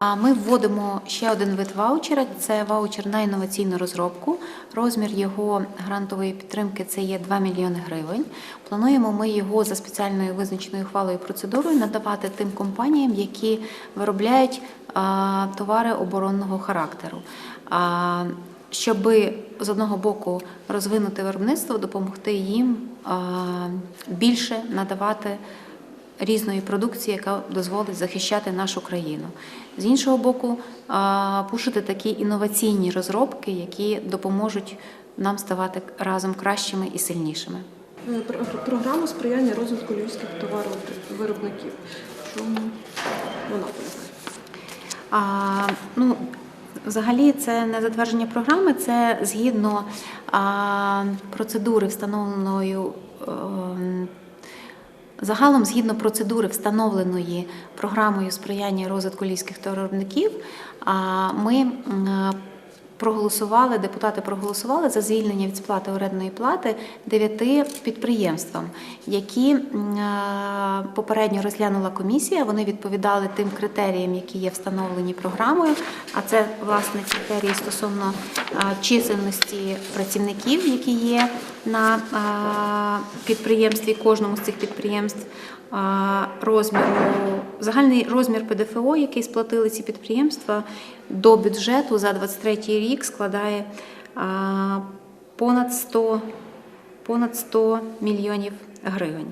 А ми вводимо ще один вид ваучера. Це ваучер на інноваційну розробку. Розмір його грантової підтримки це є 2 мільйони гривень. Плануємо ми його за спеціальною визначеною хвалою процедурою надавати тим компаніям, які виробляють товари оборонного характеру. А, щоб з одного боку розвинути виробництво, допомогти їм більше надавати різної продукції, яка дозволить захищати нашу країну. З іншого боку, пушити такі інноваційні розробки, які допоможуть нам ставати разом кращими і сильнішими. Е, про- про- Програма сприяння розвитку львівських товаровиробників. Чому вона полягає? А, ну, взагалі, це не затвердження програми, це згідно а, процедури, встановленою. Загалом, згідно процедури, встановленої програмою сприяння розвитку львівських товаровиробників, ми проголосували, депутати проголосували за звільнення від сплати орендної плати дев'яти підприємствам, які попередньо розглянула комісія. Вони відповідали тим критеріям, які є встановлені програмою. А це власне критерії стосовно чисельності працівників, які є на підприємстві, кожному з цих підприємств. Розміру загальний розмір ПДФО, який сплатили ці підприємства до бюджету за 23 рік складає понад 100, понад 100 мільйонів гривень.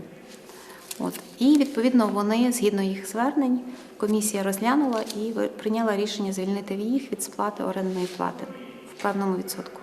От. І відповідно вони, згідно їх звернень, комісія розглянула і прийняла рішення звільнити їх від сплати орендної плати в певному відсотку.